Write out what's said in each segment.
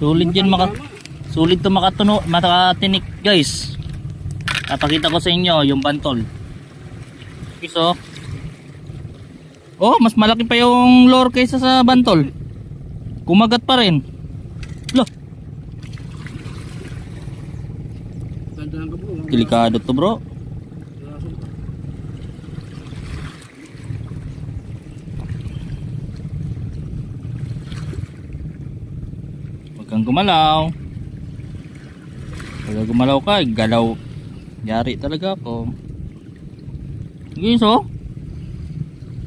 Sulit yan maka Sulit to makatuno, makatinik guys. Papakita ko sa inyo yung bantol. Guys oh. Oh, mas malaki pa yung lure kaysa sa bantol. Kumagat pa rin. Lo, delikado to bro. Kang gumalaw. Pag gumalaw ka, galaw. Yari talaga ako. Guys oh.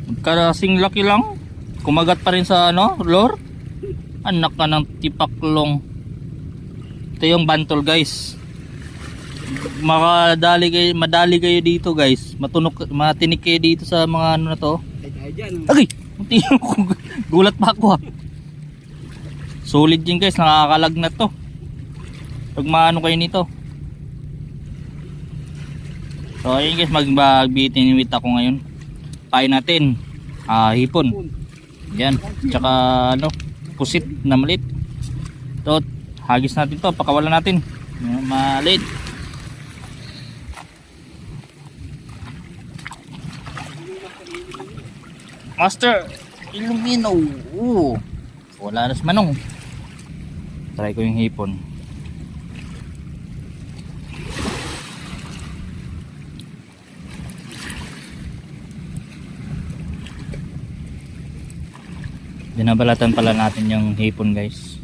Magkasing laki lang. Kumagat pa rin sa ano, lure. Anak ka ng tipaklong. Ito yung bantol guys. Makadali kayo, madali kayo dito guys. Matunok, matinik kayo dito sa mga ano na to. Ay dyan. Ko. Gulat pa ako ha. Solid yun guys, nakakalag na to. Pag maano kayo nito. So ayun guys, mag magbitin with ako ngayon. Pain natin. Ah, hipon. Yan. Tsaka ano, pusit na maliit. So, hagis natin to, pakawalan natin. Yan, Maliit. Master, Ilumino. Oo. Wala na si Manong. Try ko yung hipon. Binabalatan pala natin yung hipon guys.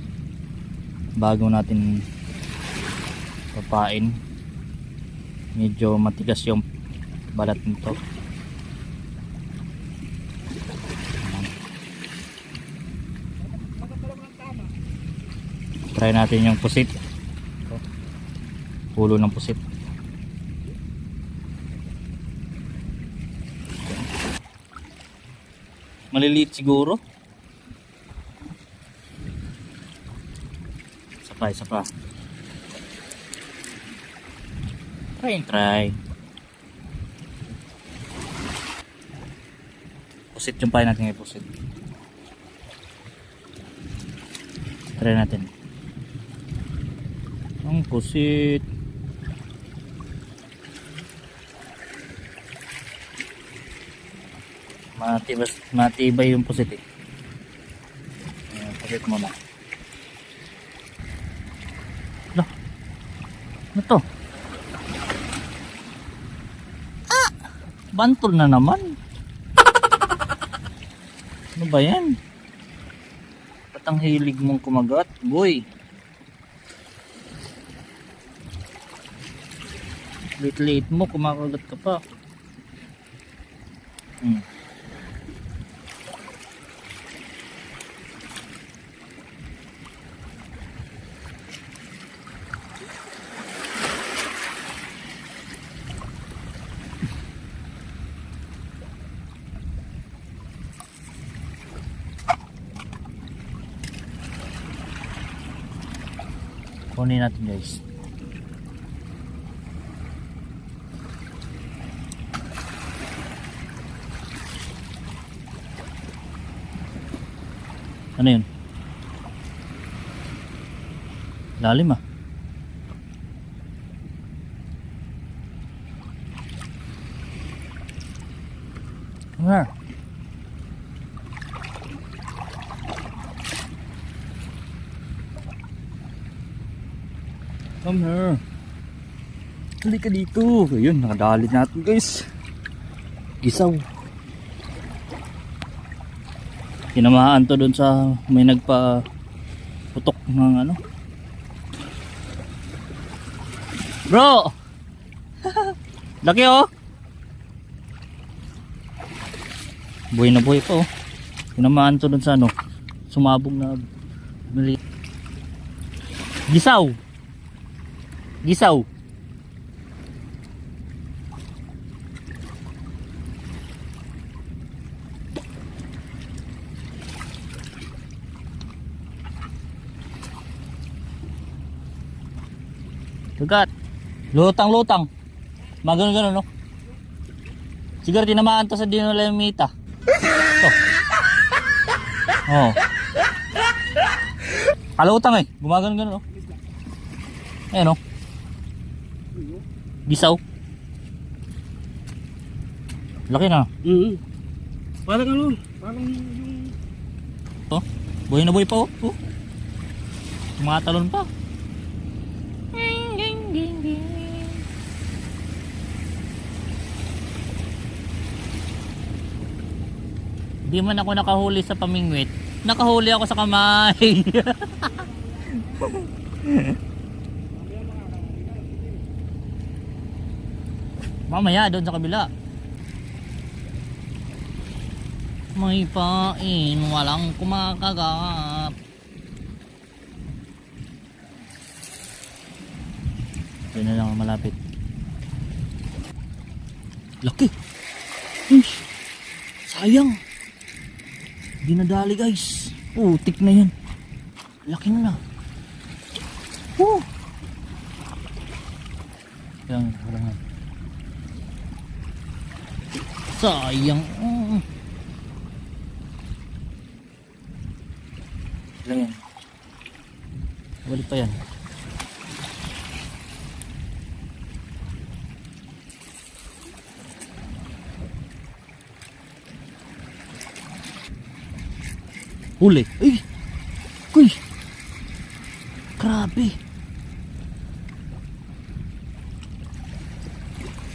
Bago natin papain. Medyo matigas yung balat nito. Try natin yung pusit. Pulo ng pusit. Maliliit siguro. Isa pa, isa pa. Try and try. Pusit yung pain natin ngayon, pusit. Try natin. Ang pusit. Matibas, matibay yung pusit eh. Ayan, pusit mo na. Lo. Ano to? Ah! Bantol na naman. Ano ba yan? Ba't ang hilig mong kumagat? Boy! Late-late mo, kumakagat ka pa. Hmm. Kunin natin guys. Ano yun? Lalim ah. Come here. Come here. Halika dito. Ayun, nakadali natin guys. Gisaw. Tinamahan to doon sa may nagpa putok ng ano. Bro! Laki oh! Buhay na buhay pa oh. Tinamahan to doon sa ano. Sumabog na mali. Gisaw! Gisaw! Tugat. Lutang lutang. Magano gano no. Siguro tinamaan to sa dinolamita. To. Oh. Kalutang eh. Gumagano gano'n oh. Ayan oh. Gisaw. Laki na. Mm Parang ano, parang yung... Oh, buhay na buhay pa oh. oh. Mga talon pa. Di man ako nakahuli sa pamingwit. Nakahuli ako sa kamay. Mamaya doon sa kabila. May pain, walang kumakagat. Ito na lang ang malapit. Laki! Ish! Sayang! Dinadali guys. Putik na yan. Laki na na. Woo! Yan, wala nga. Sayang. Mm. Wala yan. Balik pa yan. Huli. Ay! Kuy! Grabe.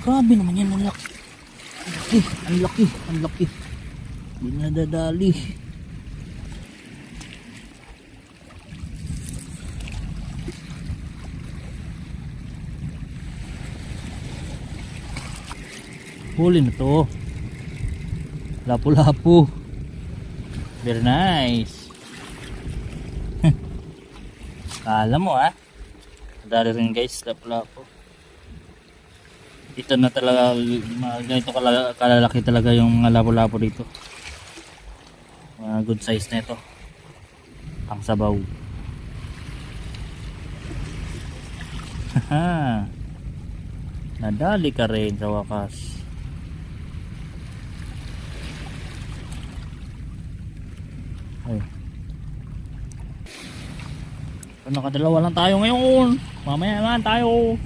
Grabe naman yan. Ang laki. Ang laki. Ang laki. Ang laki. Hindi nadadali. Huli na to. Lapu-lapu. Very nice. Kala mo ha. Madali rin guys, lapu-lapu. Ito na talaga, ganito kala- kalalaki talaga yung mga lapu-lapu dito. Mga good size na ito. Ang sabaw. Nadali ka rin sa wakas. Ay. So, nakadalawa lang tayo ngayon. Mamaya naman tayo.